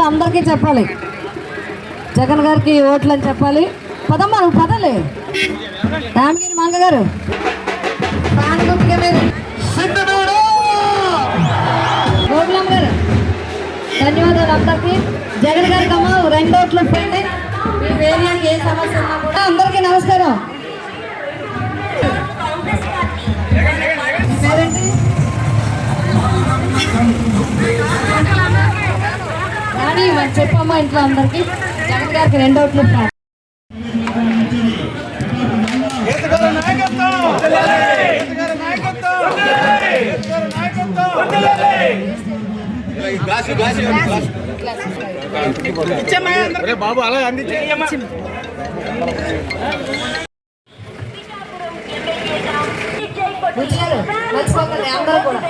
ఊళ్ళో అందరికీ చెప్పాలి. జగన్ గారికి ఓట్లు అని చెప్పాలి. పదమ్మా నువ్వు పదలే. రామగిరి మంగ గారు. ధన్యవాదాలు అందరికీ. జగన్ గారికి అమ్మ రెండు ఓట్లు పెట్టండి మీ ఏ సమస్య ఉన్నా కూడా అందరికీ నమస్కారం. రాణి మరి చెప్పమ్మా ఇంట్లో అందరికీ? జగన్ గారికి రెండు ఓట్లు బాబు అలా మర్చిపోకండి అందరూ కూడా.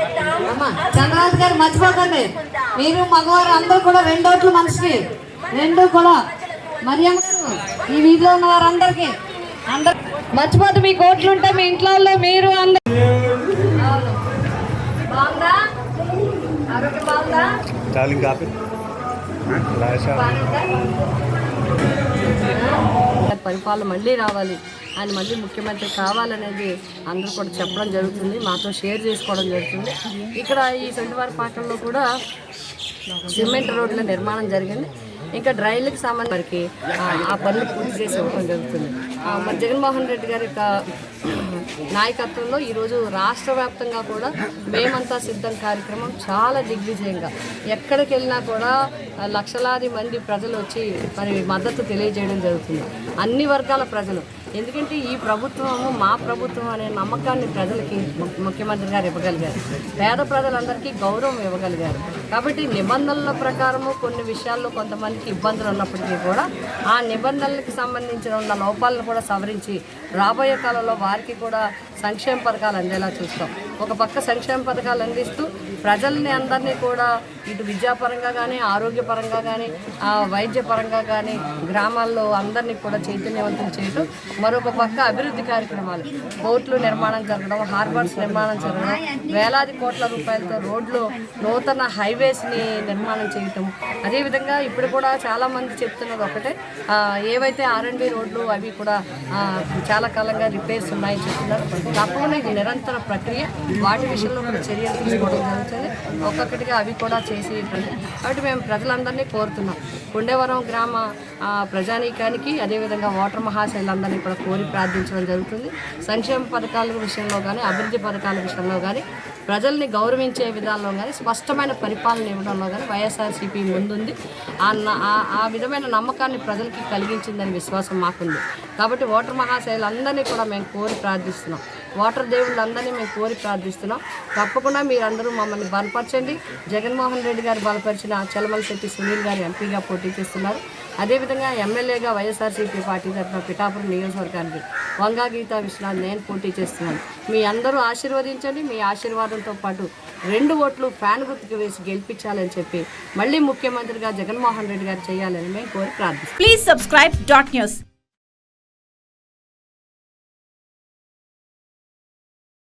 అమ్మ చంద్రనాథ్ గారు మర్చిపోకండి. మీరు మగవారు అందరూ కూడా రెండు ఓట్లు మనిషికి రెండు కూడా మరియమ్మ గారు ఈ వీధిలో ఉన్న వారందరికీ అందరు మర్చిపోతే మీ కోట్లు ఉంటే మీ ఇంట్లో మీరు అందరు అవును. బాగుందా? ఆరోగ్యం బాగుందా? చాలు కాపీ. పరిపాలన మళ్ళీ రావాలి. ఆయన మళ్ళీ ముఖ్యమంత్రి కావాలనేది అందరూ కూడా చెప్పడం జరుగుతుంది. మాతో షేర్ చేసుకోవడం జరుగుతుంది. ఇక్కడ ఈ సెంటివారి పాటల్లో కూడా సిమెంట్ రోడ్ల నిర్మాణం జరిగింది. ఇంకా డ్రైన్లకు సంబంధించి వారికి ఆ- పనులు పూర్తి చేసి ఇవ్వడం జరుగుతుంది. మరి జగన్మోహన్ రెడ్డి గారి యొక్క నాయకత్వంలో ఈరోజు రాష్ట్ర వ్యాప్తంగా కూడా మేమంతా సిద్ధం కార్యక్రమం చాలా దిగ్విజయంగా. ఎక్కడికి వెళ్ళినా కూడా లక్షలాది మంది ప్రజలు వచ్చి మరి మద్దతు తెలియజేయడం జరుగుతుంది. అన్ని వర్గాల ప్రజలు ఎందుకంటే ఈ ప్రభుత్వము మా ప్రభుత్వం అనే నమ్మకాన్ని ప్రజలకి ము- ముఖ్యమంత్రి గారు ఇవ్వగలిగారు. పేద ప్రజలందరికీ గౌరవం ఇవ్వగలిగారు. కాబట్టి నిబంధనల ప్రకారము కొన్ని విషయాల్లో కొంతమందికి ఇబ్బందులు ఉన్నప్పటికీ కూడా ఆ నిబంధనలకు సంబంధించిన ఉన్న లోపాలను కూడా సవరించి రాబోయే కాలంలో వారికి కూడా సంక్షేమ పథకాలు అందేలా చూస్తాం. ఒక పక్క సంక్షేమ పథకాలు అందిస్తూ ప్రజల్ని అందరినీ కూడా ఇటు విద్యాపరంగా కానీ ఆరోగ్యపరంగా కానీ వైద్యపరంగా కానీ గ్రామాల్లో అందరినీ కూడా చైతన్యవంతం చేయడం మరొక పక్క అభివృద్ధి కార్యక్రమాలు. పోర్టులు నిర్మాణం జరగడం హార్బర్స్ నిర్మాణం జరగడం వేలాది కోట్ల రూపాయలతో రోడ్లు నూతన హైవేస్ని నిర్మాణం చేయటం. అదేవిధంగా ఇప్పుడు కూడా చాలామంది చెప్తున్నది ఒకటే ఏవైతే ఆర్ఎండి రోడ్లు అవి కూడా చాలా కాలంగా రిపేర్స్ ఉన్నాయని చెప్తున్నారు. తప్పకుండా ఇది నిరంతర ప్రక్రియ. వాటి విషయంలో కూడా చర్యలు తీసుకోవడం జరుగుతుంది. ఒక్కొక్కటిగా అవి కూడా చేసి కాబట్టి మేము ప్రజలందరినీ కోరుతున్నాం. కొండేవరం గ్రామ ప్రజానీకానికి అదేవిధంగా ఓటర్ మహాశైలందరినీ కూడా కోరి ప్రార్థించడం జరుగుతుంది. సంక్షేమ పథకాల విషయంలో కానీ అభివృద్ధి పథకాల విషయంలో కానీ ప్రజల్ని గౌరవించే విధానంలో కానీ స్పష్టమైన పరిపాలన ఇవ్వడంలో కానీ వైఎస్ఆర్సీపీ ముందుంది. ఆ ఆ- ఆ విధమైన నమ్మకాన్ని ప్రజలకి కలిగించిందని విశ్వాసం మాకుంది. కాబట్టి ఓటర్ మహాశైలందరినీ కూడా మేము కోరి ప్రార్థిస్తున్నాం. వాటర్ దేవుళ్ళందరినీ మేము కోరి ప్రార్థిస్తున్నాం. తప్పకుండా మీరందరూ మమ్మల్ని బలపరచండి. జగన్మోహన్ రెడ్డి గారు బలపరిచిన చలమలశెట్టి సునీల్ గారు ఎంపీగా పోటీ చేస్తున్నారు. అదేవిధంగా ఎమ్మెల్యేగా వైఎస్ఆర్సీపీ పార్టీ తరఫున పిఠాపురం నియోజకవర్గానికి వంగా గీతా విశ్వనాథ్ నేను పోటీ చేస్తున్నాను. మీ అందరూ ఆశీర్వదించండి. మీ ఆశీర్వాదంతో పాటు రెండు ఓట్లు ఫ్యాన్ గుర్తుకు వేసి గెలిపించాలని చెప్పి మళ్ళీ ముఖ్యమంత్రిగా జగన్మోహన్ రెడ్డి గారు చేయాలని మేము కోరి ప్రార్థిస్తాం ప్లీజ్ సబ్స్క్రైబ్ డాట్ న్యూస్